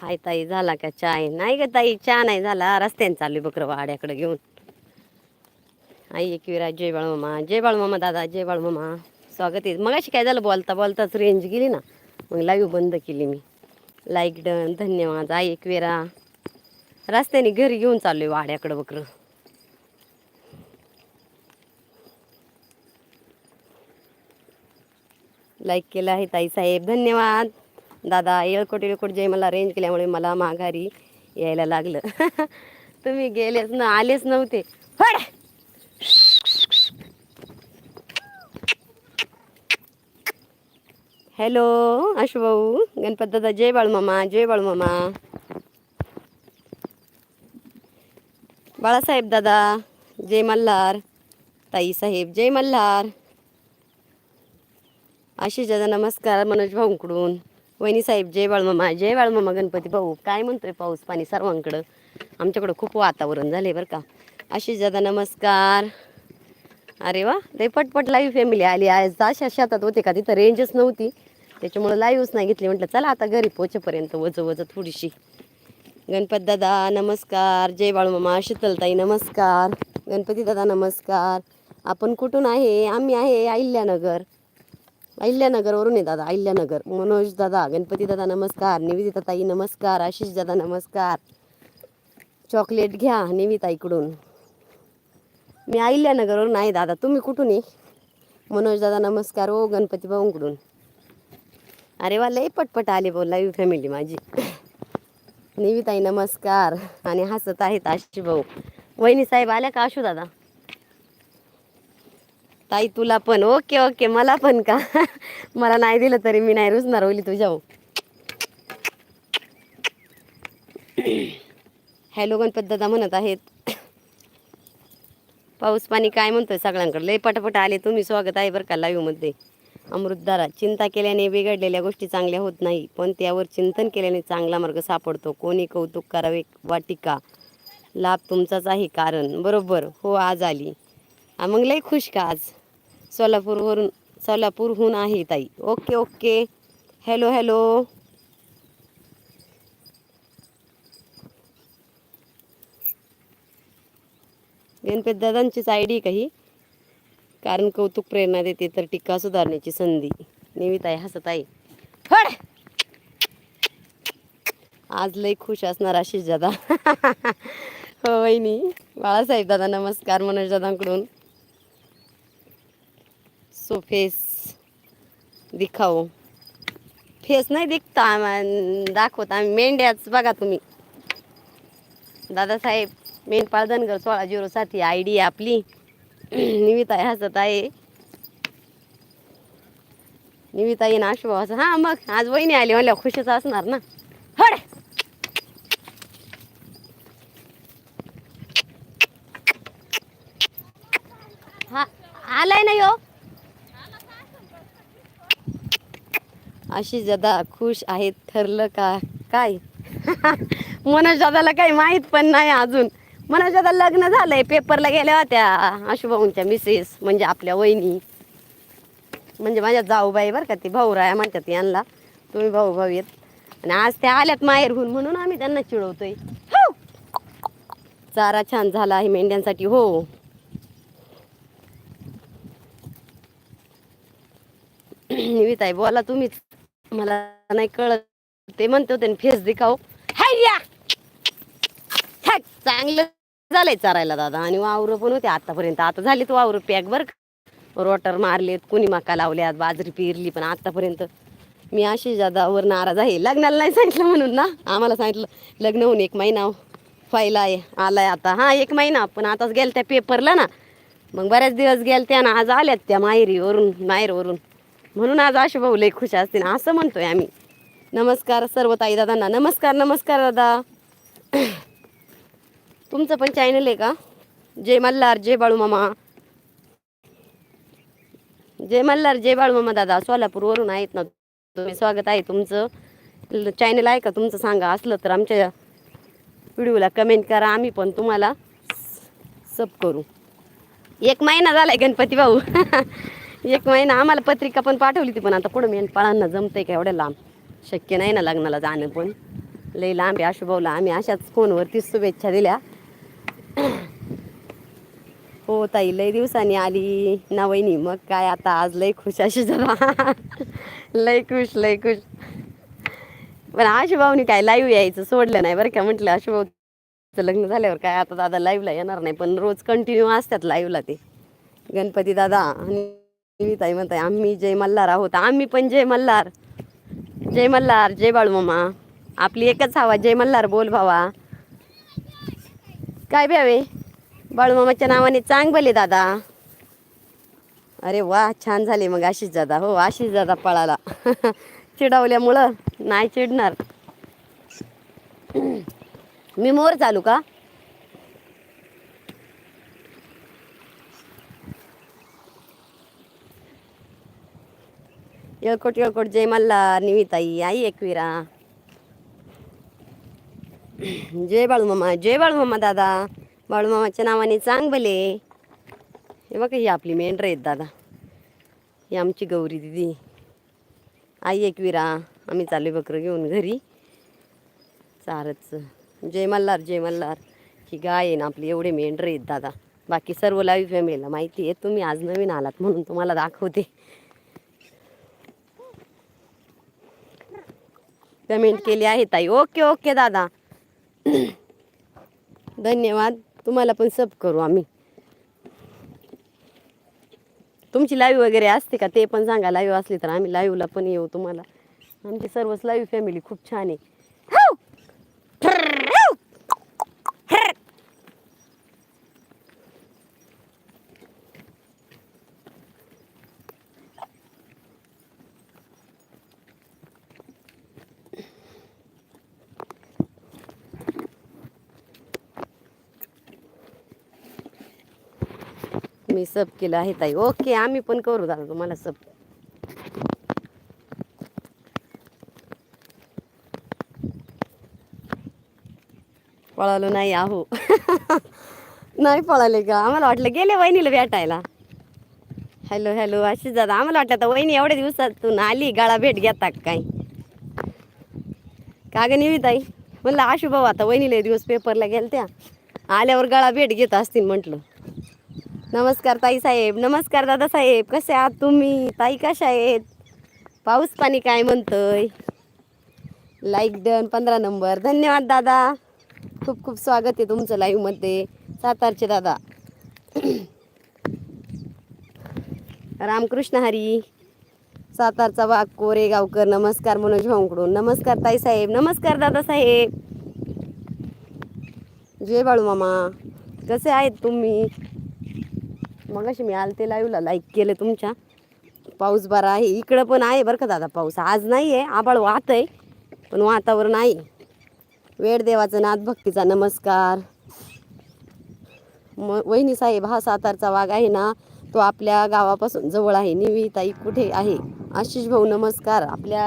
हाय ताई झाला का चाय नाही ग ताई चहा नाही झाला. रस्त्याने चालू बकरं वाड्याकडे घेऊन. आई एकविरा जय बाळमामा. जय बाळमामा दादा जय बाळमामा. स्वागत आहे. मगाशी काय झालं? बोलता बोलताच रेंज गेली ना. मग लाईव्ह बंद केली मी. लाईक डन धन्यवाद. आई एकविरा रस्त्याने घरी घेऊन चाललोय वाड्याकडं बकरं. लाईक केलं आहे ताई साहेब. धन्यवाद. दादा येळकोट येळकोट जय मला रेंज केल्यामुळे मला माघारी यायला लागलं. तुम्ही गेलेच ना आलेच नव्हते. फड हॅलो भाऊ गणपत दादा जय बाळमामा जय बाळमामा. बाळासाहेब दादा जय मल्हार. ताई साहेब जय मल्हार. आशिष दादा नमस्कार मनोज भाऊंकडून. वहिनी साहेब जय बाळमामा जय बाळमामा गणपती भाऊ. काय म्हणतोय पाऊस पाणी सर्वांकडं? आमच्याकडं खूप वातावरण झाले बरं का. आशिष दादा नमस्कार. अरे वा ते पटपट लाईव्ह फॅमिली आली. आज अशा शेतात होते का? तिथं रेंजच नव्हती. त्याच्यामुळं लाईव्हच नाही घेतली. म्हटलं चला आता घरी पोचेपर्यंत वज वज थोडीशी. गणपत दादा नमस्कार. जय बाळूमामा शीतलताई नमस्कार. गणपती दादा नमस्कार. आपण कुठून आहे? आम्ही आहे अहिल्यानगर. अहिल्यानगरवरून आहे दादा अहिल्यानगर. मनोज दादा गणपती दादा नमस्कार निवेदिता ताई नमस्कार आशिष दादा नमस्कार. चॉकलेट घ्या निविताईकडून मी अहिल्यानगरवरून आहे दादा तुम्ही कुठून आहे? मनोज दादा नमस्कार ओ गणपती भाऊंकडून. अरे वा लई पटपट आले बोल लाईव्ह फॅमिली माझी. निविताई नमस्कार आणि हसत आहेत आशी भाऊ. वहिनी साहेब आल्या का आशू दादा? ताई तुला पण. Okay okay. मला पण का? मला नाही दिलं तरी मी नाही रुजणार ओली तुझ्या हॅलो गणपत दादा म्हणत आहेत. पाऊस पाणी काय म्हणतोय सगळ्यांकडे? लय पटापट आले तुम्ही. स्वागत आहे बरं का लाईव्हमध्ये अमृतदारा चिंता केल्याने बिघडलेल्या गोष्टी चांगल्या होत नाही पण त्यावर चिंतन केल्याने चांगला मार्ग सापडतो. कोणी कौतुक करावे वा टीका लाभ तुमचाच आहे कारण. बरोबर. हो आज आली. मग लय खुश का आज? सोलापूरवरून सोलापूरहून आहे ताई. Okay okay. Hello hello Ganpati दादांचीच I D काही कारण कौतुक प्रेरणा देते तर टीका सुधारण्याची संधी. नेहमीत आहे हसत आहे. फड! आज लय खुश असणार आशिष दादा. हो वहिनी. बाळासाहेब दादा नमस्कार मनोज दादांकडून. सो फेस दिखाओ. फेस नाही दिखता आम्हा- दाखवत. आम्ही मेंढ्याच बघा तुम्ही. दादासाहेब मेंढपाळ धनगर सोळा झिरो सात ही आय डी आपली. निविता हसत आहे निविता येईन आशुभावाचं हा हां मग आज वहिनी आली म्हणल्या खुशीच असणार ना. हड! हा आलाय ना यो. आशिष दादा खुश आहेत ठरलं का? काय? मनोज दादाला काही माहीत पण नाही अजून. मनोज दादा लग्न झालंय पेपरला गेल्या होत्या. आशुभाऊंच्या मिसेस म्हणजे आपल्या वहिनी. म्हणजे माझ्या जाऊबाई बरं का ती भाऊराया म्हणतात यांना. तुम्ही भाऊ भाऊ येत. आणि आज त्या आल्यात माहेरहून म्हणून आम्ही त्यांना चिडवतोय. हो. चारा छान झाला आहे मेंढ्यांसाठी हो. निविताई बोला तुम्हीच. मला नाही कळत. ते म्हणतो होते फेस दिखाओ हाय्या चांगलं झालंय चारायला दादा. आणि वावरं पण होते आतापर्यंत. आता झाली तू वावर पॅक बर रोटर मारलेत कुणी मका लावल्यात बाजरी पेरली पण आतापर्यंत. मी अशी दादावर नाराज आहे. लग्नाला नाही सांगितलं म्हणून ना? आम्हाला सांगितलं लग्न होऊन एक महिना व्हायला आहे आलाय आता. हा एक महिना. पण आताच गेल त्या पेपरला ना. मग बऱ्याच दिवस गेल त्या ना आज आल्यात त्या माहेरीवरून माहेरवरून. म्हणून आज आशुभाऊ लई खुश असतील असं म्हणतोय आम्ही. नमस्कार सर्व ताई दादांना नमस्कार नमस्कार दादा. तुमचं पण चॅनल आहे का? जय मल्हार जय बाळू मामा. जय मल्हार जय बाळू मामा दादा सोलापूरवरून आहेत ना तुम्ही. स्वागत आहे तुमचं. चॅनल आहे का? तुमचं सांगा. असलं तर आमच्या व्हिडिओला कमेंट करा. आम्ही पण तुम्हाला सब करू. एक महिना झालाय गणपती भाऊ. एक महिना आम्हाला पत्रिका पण पाठवली ती पण आता पुढं मेंढपाळांना जमतंय का एवढ्या लांब? शक्य नाही ना लग्नाला जाणं पण. लई लांब आहे आशुभाऊला आम्ही अशाच फोनवरतीच शुभेच्छा दिल्या. हो ताई लई दिवसांनी आली ना वहिनी. मग काय आता आज लई खुश अशी जरा. लई खुश लई खुश. पण आशुभाऊनी काय लाईव्ह यायचं सोडलं नाही बरं का म्हटलं आशुभाऊचं लग्न झाल्यावर काय आता दादा लाईव्हला येणार नाही पण रोज कंटिन्यू असतात लाईव्हला ते. गणपती दादा ताई म्हणताय आम्ही जय मल्हार आहोत. आम्ही पण जय मल्हार. जय मल्हार जय बाळू मामा. आपली एकच हवा जय मल्हार बोल भावा. काय भ्यावे बाळूमामाच्या नावाने चांग भले दादा. अरे वा छान झाले मग आशिष दादा. हो आशिष दादा पळाला. चिडावल्यामुळं नाही चिडणार. मी मोर चालू का? येळकोट येळकोट जय मल्हार निविताई आई एकविरा जय बाळूमामा जय बाळूमामा दादा बाळूमामाच्या नावाने चांग भले हे बघा ही आपली मेंढर आहेत दादा ही आमची गौरी दिदी आई एकविरा आम्ही चालू बकरं घेऊन घरी चारच जय मल्हार जय मल्हार ही गाय आहे ना आपली एवढे मेंढर आहेत दादा बाकी सर्व लाईव्ह फॅमिलीला माहिती आहे तुम्ही आज नवीन आलात म्हणून तुम्हाला दाखवते कमेंट केली आहे ताई. ओके ओके दादा. धन्यवाद. तुम्हाला पण सब करू आम्ही. तुमची लाईव्ह वगैरे असते का? ते पण सांगा. लाईव्ह असली तर आम्ही लाईव्हला पण येऊ तुम्हाला. आमची सर्वच लाईव्ह फॅमिली खूप छान आहे हाव! ठर्र! हाव! ठर्र! मी सब केलं आहे ताई. ओके आम्ही पण करू दादा तुम्हाला सब पळालो नाही आहो. नाही पळाले का? आम्हाला वाटलं गेले वहिनीला भेटायला. हॅलो हॅलो अशीच दादा आम्हाला वाटलं आता वहिनी एवढ्या दिवसातून आली गाळा भेट घेता काय? का ग निविताई म्हणलं आशुभाऊ आता वहिनीला दिवस पेपरला गेल त्या आल्यावर गळा भेट घेत असतील म्हटलं. नमस्कार ताई साहेब नमस्कार दादा साहेब कसे आहात तुम्ही? ताई कशा आहेत? पाऊस पाणी काय म्हणतंय? लाईक डन पंधरा नंबर. धन्यवाद दादा. खूप खूप स्वागत आहे तुमचं लाईव्हमध्ये सातारचे दादा. रामकृष्ण हरी. सातारचा वाघ कोरेगावकर नमस्कार मनोज भाऊंकडून. नमस्कार ताई साहेब. नमस्कार दादा साहेब. जय बाळू मामा कसे आहेत तुम्ही? मग मी आलते लाईव्हला लाईक केलं तुमच्या. पाऊस बरा आहे इकडं पण आहे बरं का दादा पाऊस. आज नाही आहे आबाळ वाहत आहे पण वातावरण आहे. वेळ देवाचा नाथ भक्तीचा नमस्कार. म वहिनी साहेब हा सातारचा वाघ आहे ना तो आपल्या गावापासून जवळ आहे. निविताई कुठे आहे? आशिष भाऊ नमस्कार. आपल्या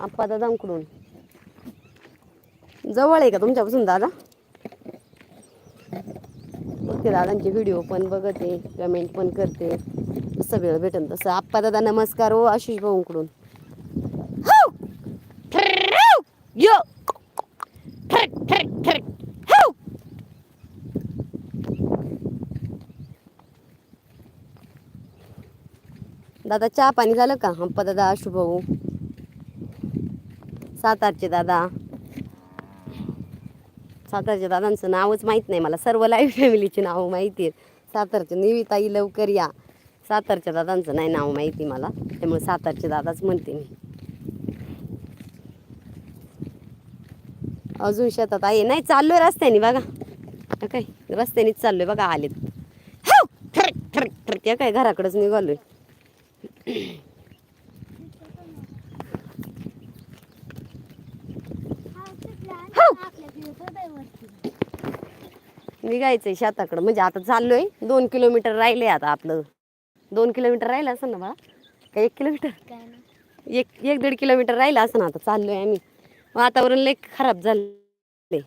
आप्पा दादांकडून जवळ आहे का तुमच्यापासून दादा? बघते दादांचे व्हिडिओ पण बघते कमेंट पण करते. सगळं भेटन तसं. आप्पा दादा नमस्कार हो आशिष भाऊंकडून. हो! यो! हो! दादा चहा पाणी झालं का? आप्पा दादा आशू भाऊ. सातारचे दादा. सातारच्या दादांचं नावच माहीत नाही मला. सर्व लाईव्ह फॅमिलीची नावं माहिती आहेत. सातारच्या निविताई लवकर या. सातारच्या दादांचं नाही नाव माहिती मला. त्यामुळे सातारचे दादाच म्हणते मी. अजून शेतात आहे. नाही चाललोय रस्त्याने बघा. काय? रस्त्यानेच चाललोय बघा आलेत. ठरक, ठरक, ठरक. या काय? घराकडेच निघालोय. निघायचंय शेताकडं. म्हणजे आता चाललोय. दोन किलोमीटर राहिले आता आपलं. दोन किलोमीटर राहिलं असं ना बाळा का एक किलोमीटर? एक एक दीड किलोमीटर राहिलं असं ना आता चाललोय आम्ही. वातावरण लय खराब झाले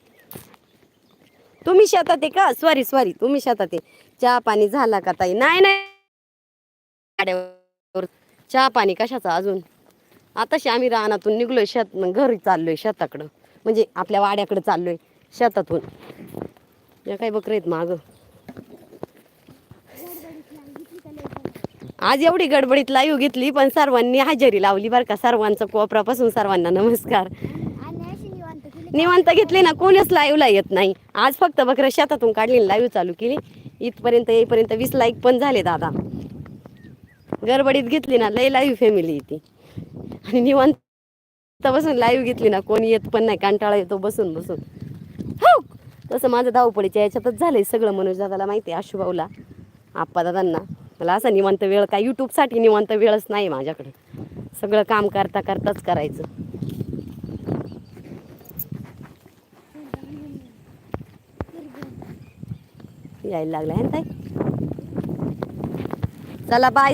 तुम्ही शेतात आहे का? Sorry sorry. तुम्ही शेतात आहे. चहा पाणी झाला का ताई? नाही नाही. चहा पाणी कशाचा अजून? आताशी आम्ही रानातून निघलोय शेत घरी चाललोय शेताकडं. म्हणजे आपल्या वाड्याकडे चाललोय. शेतातून. या काय बकरे आहेत माग. आज एवढी गडबडीत लाईव्ह घेतली पण सर्वांनी हजेरी लावली बरं का. सर्वांचा कोपरापासून सर्वांना नमस्कार. निवांत घेतली ना कोणीच लाईव्हला येत नाही. आज फक्त बकरं शेतातून काढली लाईव्ह चालू केली. इथपर्यंत येईपर्यंत वीस लाईक पण झाले दादा. गडबडीत घेतली ना लय लाईव्ह फॅमिली येते आणि निवांत बसून लाईव्ह घेतली ना कोणी येत पण नाही कंटाळा येतो बसून बसून. हो. तसं माझं धावपळीच्या याच्यातच झालंय सगळं मनोज दादाला माहिती आहे आशुभाऊला आप्पा दादांना मला असं निवांत वेळ काय यूट्यूबसाठी निवांत वेळच नाही माझ्याकडे. सगळं काम करता करताच करायचं. यायला लागला आहे ना ताई. चला बाय